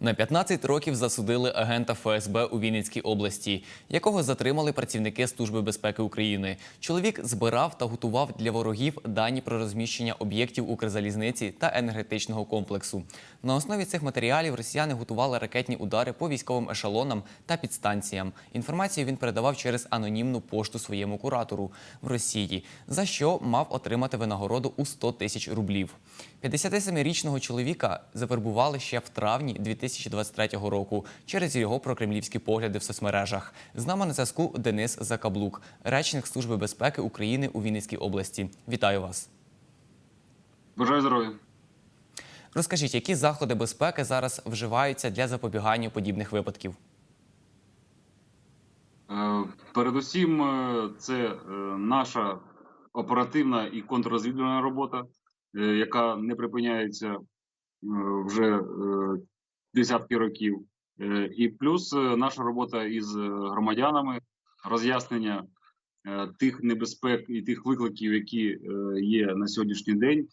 На 15 років засудили агента ФСБ у Вінницькій області, якого затримали працівники Служби безпеки України. Чоловік збирав та готував для ворогів дані про розміщення об'єктів Укрзалізниці та енергетичного комплексу. На основі цих матеріалів росіяни готували ракетні удари по військовим ешелонам та підстанціям. Інформацію він передавав через анонімну пошту своєму куратору в Росії, за що мав отримати винагороду у 100 тисяч рублів. 57-річного чоловіка завербували ще в травні 2023 року через його прокремлівські погляди в соцмережах. З нами на зв'язку Денис Закаблук, речник Служби безпеки України у Вінницькій області. Вітаю вас. Бажаю здоров'я. Розкажіть, які заходи безпеки зараз вживаються для запобігання подібних випадків? Е, Передусім, е, це е, наша оперативна і контррозвідувальна робота, яка не припиняється вже десятки років. Е, І плюс е, наша робота із е, громадянами, роз'яснення тих небезпек і тих викликів, які є на сьогоднішній день.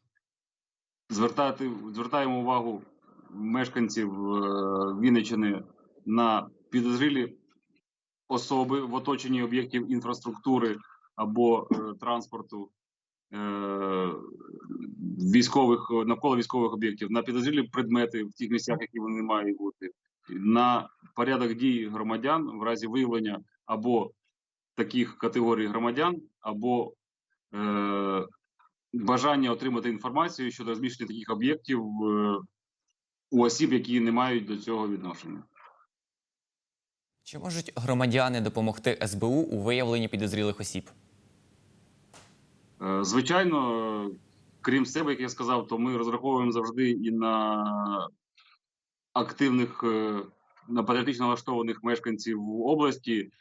Звертати, звертаємо увагу мешканців Вінниччини на підозрілі особи в оточенні об'єктів інфраструктури або транспорту військових навколо військових об'єктів, на підозрілі предмети в тих місцях, які вони мають бути, на порядок дій громадян в разі виявлення або таких категорій громадян, або е, бажання отримати інформацію щодо розміщення таких об'єктів е, у осіб, які не мають до цього відношення. Чи можуть громадяни допомогти СБУ у виявленні підозрілих осіб? Е, Звичайно, крім себе, як я сказав, то ми розраховуємо завжди і на активних, е, на патріотично налаштованих мешканців області,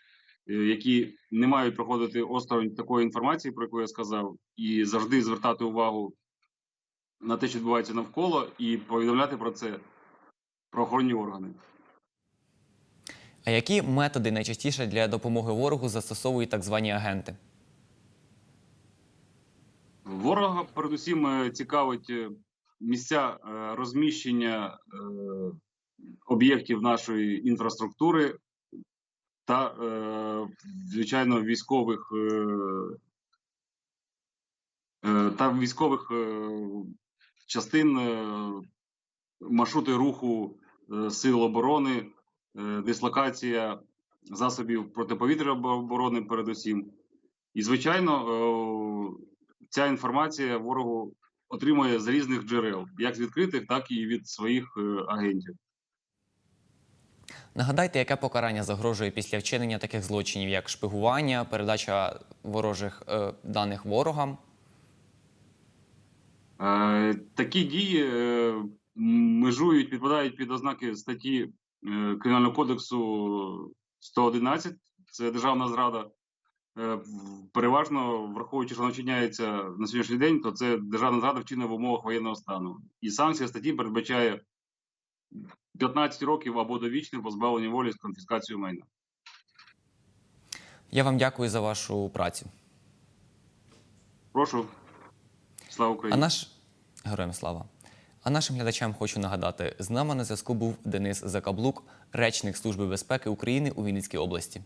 е, які не мають проходити осторонь такої інформації, про яку я сказав, і завжди звертати увагу на те, що відбувається навколо, і повідомляти про це правоохоронні органи. А які методи найчастіше для допомоги ворогу застосовують так звані агенти? Ворога передусім е, цікавить е, місця е, розміщення об'єктів нашої інфраструктури та, звичайно, військових та військових частин маршрути руху сил оборони, дислокація засобів протиповітряної оборони, передусім. І, звичайно, ця інформація ворогу отримує з різних джерел, як з відкритих, так і від своїх е, агентів. Нагадайте, яке покарання загрожує після вчинення таких злочинів, як шпигування, передача ворожих е, даних ворогам? Е, такі дії е, межують, підпадають під ознаки статті е, Кримінального кодексу 111, це державна зрада. Е, переважно, враховуючи, що вона вчиняється на сьогоднішній день, то це державна зрада вчинена в умовах воєнного стану. І санкція статті передбачає 15 років або довічне позбавлення волі з конфіскацією майна. Я вам дякую за вашу працю. Прошу. Слава А наш героям слава. А нашим глядачам хочу нагадати: з нами на зв'язку був Денис Закаблук, речник Служби безпеки України у Вінницькій області.